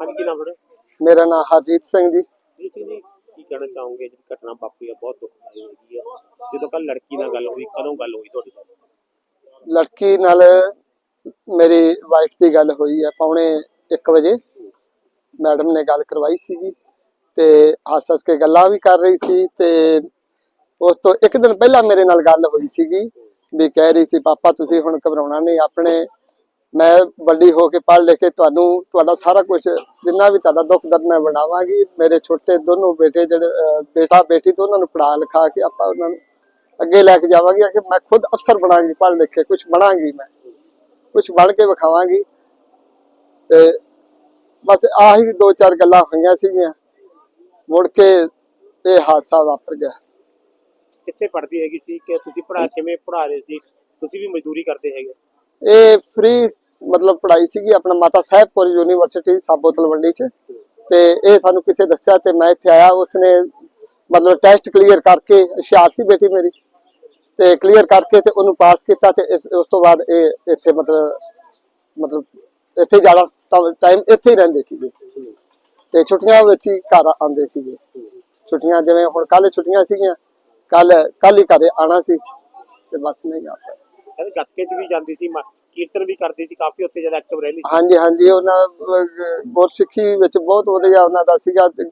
ਕੀ ਨਾਮ ਮੇਰਾ ਨਾਮ ਹਰਜੀਤ ਸਿੰਘ ਜੀ। ਜੀ ਸਿੰਘ ਜੀ ਕੀ ਕਹਿਣਾ ਚਾਹੋਗੇ? ਜਿਹੜੀ ਘਟਨਾ ਵਾਪਰੀ ਆ ਬਹੁਤ ਦੁਖਦਾਈ ਹੈਗੀ ਆ। ਜਦੋਂ ਕੱਲ ਲੜਕੀ ਨਾਲ ਗੱਲ ਹੋਈ ਕਦੋਂ ਗੱਲ ਹੋਈ ਤੁਹਾਡੀ ਲੜਕੀ ਨਾਲ ਮੇਰੀ ਵਾਈਫ ਦੀ ਗੱਲ ਹੋਈ ਹੈ ਪੌਣੇ 1 ਵਜੇ। ਮੈਡਮ ਨੇ ਗੱਲ ਕਰਵਾਈ ਸੀਗੀ ਤੇ ਹੱਸ ਹੱਸ ਕੇ ਗੱਲਾਂ ਵੀ ਕਰ ਰਹੀ ਸੀ ਤੇ ਉਸ ਤੋਂ ਇੱਕ ਦਿਨ ਪਹਿਲਾਂ ਮੇਰੇ ਨਾਲ ਗੱਲ ਹੋਈ ਸੀਗੀ ਵੀ ਕਹਿ ਰਹੀ ਸੀ ਪਾਪਾ ਤੁਸੀਂ ਹੁਣ ਘਬਰਾਉਣਾ ਨਹੀਂ ਆਪਣੇ ਮੈਂ ਵੱਡੀ ਹੋ ਕੇ ਪੜ੍ਹ ਲਿਖ ਕੇ ਤੁਹਾਨੂੰ ਤੁਹਾਡਾ ਸਾਰਾ ਕੁਝ ਜਿੰਨਾ ਵੀ ਤੁਹਾਡਾ ਦੁੱਖ ਦਰਦ ਮੈਂ ਬਣਾਵਾਂਗੀ ਮੇਰੇ ਛੋਟੇ ਦੋਨੋਂ ਬੇਟੇ ਜਿਹੜੇ ਬੇਟਾ ਬੇਟੀ ਦੋਨਾਂ ਨੂੰ ਪੜ੍ਹਾ ਲਿਖਾ ਕੇ ਆਪਾਂ ਉਹਨਾਂ ਨੂੰ ਅੱਗੇ ਲੈ ਕੇ ਜਾਵਾਂਗੀ ਕਿ ਮੈਂ ਖੁਦ ਅਫਸਰ ਬਣਾਂਗੀ ਪੜ੍ਹ ਲਿਖ ਕੇ ਕੁਝ ਬਣਾਂਗੀ ਮੈਂ ਕੁਝ ਬਣ ਕੇ ਵਿਖਾਵਾਂਗੀ। ਤੇ ਬਸ ਆਹੀ ਦੋ ਚਾਰ ਗੱਲਾਂ ਹੋਈਆਂ ਸੀਗੀਆਂ ਮੁੜ ਕੇ ਇਹ ਹਾਦਸਾ ਵਾਪਰ ਗਿਆ। ਕਿੱਥੇ ਪੜ੍ਹਦੀ ਹੈਗੀ ਸੀ? ਕਿ ਤੁਸੀਂ ਪੜ੍ਹਾ ਕਿਵੇਂ ਪੜ੍ਹਾ ਰਹੇ ਸੀ? ਤੁਸੀਂ ਵੀ ਮਜ਼ਦੂਰੀ ਕਰਦੇ ਹੈਗੇ। ਇਹ ਫ੍ਰੀ ਮਤਲਬ ਪੜ੍ਹਾਈ ਸੀਗੀ ਆਪਣਾ ਮਾਤਾ ਸਾਹਿਬਪੁਰ ਯੂਨੀਵਰਸਿਟੀ ਸਾਬੋ ਤਲਵੰਡੀ ਚ। ਤੇ ਇਹ ਸਾਨੂੰ ਕਿਸੇ ਦੱਸਿਆ ਤੇ ਮੈਂ ਇੱਥੇ ਆਇਆ, ਉਸਨੇ ਮਤਲਬ ਟੈਸਟ ਕਲੀਅਰ ਕਰਕੇ, ਹੁਸ਼ਿਆਰ ਸੀ ਬੇਟੀ ਮੇਰੀ। ਤੇ ਕਲੀਅਰ ਕਰਕੇ ਤੇ ਉਹਨੂੰ ਪਾਸ ਕੀਤਾ ਤੇ ਉਸ ਤੋਂ ਬਾਅਦ ਇਹ ਇੱਥੇ ਮਤਲਬ ਮਤਲਬ ਇੱਥੇ ਜ਼ਿਆਦਾ ਟਾਈਮ ਇੱਥੇ ਹੀ ਰਹਿੰਦੇ ਸੀਗੇ। ਤੇ ਛੁੱਟੀਆਂ ਵਿੱਚ ਹੀ ਘਰ ਆਉਂਦੇ ਸੀਗੇ। ਛੁੱਟੀਆਂ ਜਿਵੇਂ ਹੁਣ ਕੱਲ ਛੁੱਟੀਆਂ ਸੀਗੀਆਂ ਕੱਲ ਕੱਲ ਹੀ ਘਰੇ ਆਣਾ ਸੀ। ਤੇ ਬਸ ਨਹੀਂ ਆ ਪਾਏ ਗੱਤਕੇ 'ਚ ਵੀ ਜਾਂਦੀ ਸੀ ਕੀਰਤਨ ਵੀ ਕਰਦੀ ਸੀ, ਕਾਫੀ ਉੱਥੇ ਜ਼ਿਆਦਾ ਐਕਟਿਵ ਰਹਿੰਦੀ ਸੀ। ਹਾਂਜੀ ਹਾਂਜੀ, ਉਹਨਾਂ, ਗੁਰਸਿੱਖੀ ਵਿੱਚ ਬਹੁਤ ਵਧੀਆ ਉਹਨਾਂ ਦਾ ਸੀਗਾ, ਤੇ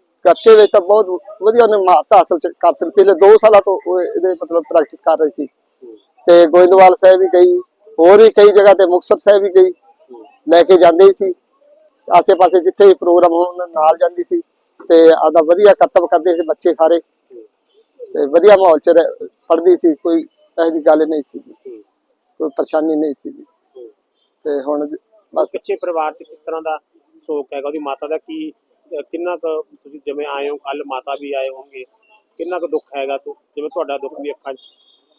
ਵਿੱਚ ਤਾਂ ਬਹੁਤ ਵਧੀਆ ਉਹਨੇ ਮਹਾਰਤ ਹਾਸਲ ਕਰ ਸੀ ਪਿਛਲੇ 2 ਸਾਲਾਂ ਤੋਂ ਇਹਦੇ ਮਤਲਬ ਪ੍ਰੈਕਟਿਸ ਕਰ ਰਹੀ ਸੀ। ਤੇ ਗੋਇੰਦਵਾਲ ਸਾਹਿਬ ਵੀ ਗਈ, ਹੋਰ ਵੀ ਕਈ ਜਗ੍ਹਾ ਤੇ ਮੁਕਤਸਰ ਸਾਹਿਬ ਵੀ ਗਈ, ਲੈ ਕੇ ਜਾਂਦੇ ਸੀ। ਆਸੇ ਪਾਸੇ ਜਿੱਥੇ ਵੀ ਪ੍ਰੋਗਰਾਮ ਹੋਣ ਨਾਲ ਜਾਂਦੀ ਸੀ, ਤੇ ਆਦਾ ਵਧੀਆ ਕਰਤੱਵ ਕਰਦੇ ਸੀ ਬੱਚੇ ਸਾਰੇ। ਤੇ ਵਧੀਆ ਮਾਹੌਲ ਚ ਰਹਿ- ਸੀ, ਕੋਈ ਇਹੋ ਜਿਹੀ ਗੱਲ ਨਹੀਂ ਸੀ। ਕੋਈ ਪਰੇਸ਼ਾਨੀ ਨਹੀਂ ਸੀ। ਤੇ ਹੁਣ ਬਸ। ਪਿੱਛੇ ਪਰਿਵਾਰ 'ਚ ਕਿਸ ਤਰ੍ਹਾਂ ਦਾ ਸ਼ੋਕ ਹੈਗਾ? ਉਹਦੀ ਮਾਤਾ ਦਾ ਕੀ ਕਿੰਨਾ ਕੁ ਤੁਸੀਂ ਜਿਵੇਂ ਆਏ ਹੋ ਕੱਲ ਮਾਤਾ ਵੀ ਆਏ ਹੋਣਗੇ ਕਿੰਨਾ ਕੁ ਦੁੱਖ ਹੈਗਾ ਤੂੰ ਜਿਵੇਂ ਤੁਹਾਡਾ ਦੁੱਖ ਵੀ ਅੱਖਾਂ 'ਚ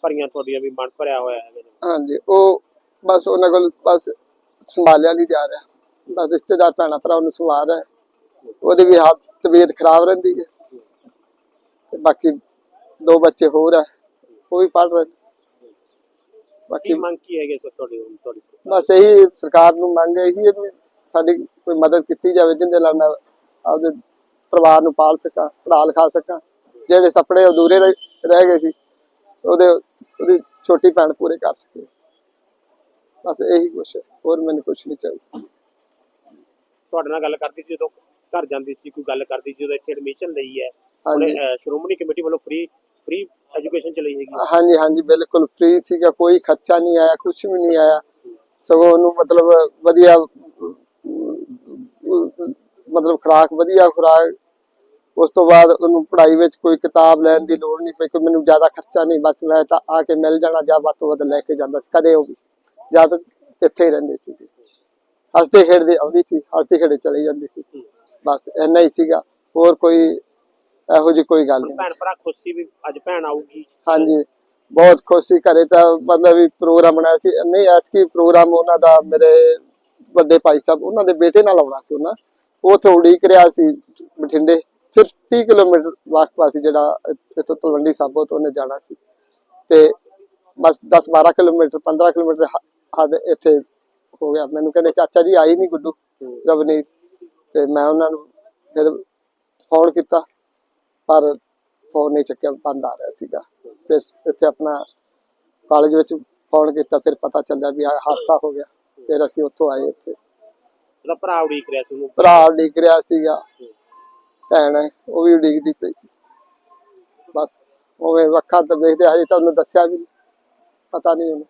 ਭਰੀਆਂ ਤੁਹਾਡੀਆਂ ਵੀ ਮਨ ਭਰਿਆ ਹੋਇਆ ਹੈ ਹਾਂਜੀ ਉਹ ਬਸ ਉਹਨਾਂ ਕੋਲ ਬਸ ਸੰਭਾਲਿਆ ਨਹੀਂ ਜਾ ਰਿਹਾ। ਬਸ ਰਿਸ਼ਤੇਦਾਰ ਭੈਣਾਂ ਭਰਾ ਨੂੰ ਸੰਭਾਲ ਰਿਹਾ। ਉਹਦੀ ਵੀ ਹਾਲਤ ਤਬੀਅਤ ਖਰਾਬ ਰਹਿੰਦੀ ਹੈ। ਤੇ ਬਾਕੀ ਦੋ ਬੱਚੇ ਹੋਰ ਆ ਉਹ ਵੀ ਪੜ ਰਹੇ ਬਾਕੀ ਮੰਗ ਕੀ ਹੈਗੇ ਸਰ ਤੁਹਾਡੀ ਹੁਣ ਤੁਹਾਡੀ ਬਸ ਇਹੀ ਸਰਕਾਰ ਨੂੰ ਮੰਗ ਇਹੀ ਹੈ ਵੀ ਸਾਡੀ ਕੋਈ ਮਦਦ ਕੀਤੀ ਜਾਵੇ ਜਿੰਦੇ ਨਾਲ ਮੈਂ ਆਪਦੇ ਪਰਿਵਾਰ ਨੂੰ ਪਾਲ ਸਕਾਂ ਪੜ੍ਹਾ ਲਿਖਾ ਸਕਾਂ। ਜਿਹੜੇ ਸੁਪਨੇ ਅਧੂਰੇ ਰਹਿ ਰਹਿ ਗਏ ਸੀ ਉਹਦੇ ਉਹਦੀ ਛੋਟੀ ਭੈਣ ਪੂਰੇ ਕਰ ਸਕੇ। ਬਸ ਇਹੀ ਕੁਛ ਹੈ ਹੋਰ ਮੈਨੂੰ ਕੁਛ ਨਹੀਂ ਚਾਹੀਦਾ। ਤੁਹਾਡੇ ਨਾਲ ਗੱਲ ਕਰਦੀ ਸੀ ਜਦੋਂ ਘਰ ਜਾਂਦੀ ਸੀ ਕੋਈ ਗੱਲ ਕਰਦੀ ਸੀ ਜਦੋਂ ਇੱਥੇ ਐਡਮਿਸ਼ਨ ਲਈ ਹੈ। ਹਾਂਜੀ। ਉਹਨੇ ਅਹ, ਸ਼੍ਰੋਮਣੀ ਕਮੇਟੀ ਵੱਲੋਂ ਫ੍ਰੀ ਫ੍ਰੀ ਐਜੂਕੇਸ਼ਨ ਚਲੀ ਹੈਗੀ ਹਾਂਜੀ ਹਾਂਜੀ, ਬਿਲਕੁਲ ਫ੍ਰੀ ਸੀਗਾ, ਕੋਈ ਖਰਚਾ ਨਹੀਂ ਆਇਆ, ਕੁਛ ਵੀ ਨਹੀਂ ਆਇਆ। ਸਗੋਂ ਉਹਨੂੰ ਮਤਲਬ ਵਧੀਆ, ਮਤਲਬ ਖੁਰਾਕ, ਵਧੀਆ ਖੁਰਾਕ। ਉਸ ਤੋਂ ਬਾਅਦ ਉਹਨੂੰ ਪੜ੍ਹਾਈ ਵਿੱਚ ਕੋਈ ਕਿਤਾਬ ਲੈਣ ਦੀ ਲੋੜ ਨਹੀਂ ਪਈ, ਕੋਈ ਮੈਨੂੰ ਜ਼ਿਆਦਾ ਖਰਚਾ ਨਹੀਂ, ਬਸ ਮੈਂ ਤਾਂ ਆ ਕੇ ਮਿਲ ਜਾਣਾ, ਜਾਂ ਵੱਧ ਤੋਂ ਵੱਧ ਲੈ ਕੇ ਜਾਂਦਾ ਸੀ, ਕਦੇ ਉਹ ਵੀ। ਜਦ ਇੱਥੇ ਰਹਿੰਦੇ ਸੀ। ਹੱਸਦੇ ਖੇਡਦੇ ਆਉਂਦੀ ਸੀ, ਹੱਸਦੇ ਖੇਡੇ ਚਲੇ ਜਾਂਦੀ ਸੀ। ਬਸ ਇੰਨਾ ਹੀ ਸੀਗਾ। ਹੋਰ ਕੋਈ ਇਹੋ ਜਿਹੀ ਕੋਈ ਗੱਲ ਨਹੀਂ। ਭੈਣ ਭਰਾ ਖੁਸ਼ ਸੀ ਵੀ ਅੱਜ ਭੈਣ ਆਊਗੀ? ਹਾਂਜੀ ਬਹੁਤ ਖੁਸ਼ ਸੀ ਘਰੇ ਤਾਂ ਮਤਲਬ ਵੀ ਪ੍ਰੋਗਰਾਮ ਬਣਾਇਆ ਸੀ। ਨਹੀਂ ਐਤਕੀ ਪ੍ਰੋਗਰਾਮ ਉਹਨਾਂ ਦਾ ਮੇਰੇ ਵੱਡੇ ਭਾਈ ਸਾਹਿਬ ਉਹਨਾਂ ਦੇ ਬੇਟੇ ਨਾਲ ਆਉਣਾ ਸੀ ਉਹਨਾਂ। ਉਹ ਉੱਥੇ ਉਡੀਕ ਰਿਹਾ ਸੀ ਬਠਿੰਡੇ। ਸਿਰਫ 30 ਕਿਲੋਮੀਟਰ ਵਾਕਫਾ ਸੀ ਜਿਹੜਾ ਇੱਥੋਂ ਤਲਵੰਡੀ ਸਾਬੋ ਤੋਂ ਉਹਨੇ ਜਾਣਾ ਸੀ। ਤੇ ਬਸ 10 12 ਕਿਲੋਮੀਟਰ 15 ਕਿਲੋਮੀਟਰ ਇੱਥੇ ਹੋ ਗਿਆ। ਮੈਨੂੰ ਕਹਿੰਦੇ ਚਾਚਾ ਜੀ ਆਈ ਨਹੀਂ ਗੁੱਡੂ ਰਵਨੀਤ। ਤੇ ਮੈਂ ਉਹਨਾਂ ਨੂੰ ਫਿਰ ਫੋਨ ਕੀਤਾ। ਪਰ ਫੋਨ ਨਹੀਂ ਚੱਕਿਆ ਬੰਦ ਆ ਰਿਹਾ ਸੀਗਾ। ਫਿਰ ਇੱਥੇ ਆਪਣਾ ਕਾਲਜ ਵਿੱਚ ਫੋਨ ਕੀਤਾ ਫਿਰ ਪਤਾ ਚੱਲਿਆ ਵੀ ਆਹ ਹਾਦਸਾ ਹੋ ਗਿਆ। ਫਿਰ ਅਸੀਂ ਉੱਥੋਂ ਆਏ ਇੱਥੇ। ਉਹਦਾ ਭਰਾ ਉਡੀਕ ਰਿਹਾ ਸੀ ਉਹਨੂੰ? ਭਰਾ ਡਿੱਗ ਰਿਹਾ ਸੀਗਾ। ਭੈਣ ਹੈ ਉਹ ਵੀ ਡਿੱਗਦੀ ਪਈ ਸੀ। ਬਸ ਉਵੇਂ ਵੱਖਾ ਤਾਂ ਵੇਖਦੇ ਹਜੇ ਤਾਂ ਉਹਨੂੰ ਦੱਸਿਆ ਵੀ ਨਹੀਂ। ਪਤਾ ਨਹੀਂ ਉਹਨੂੰ।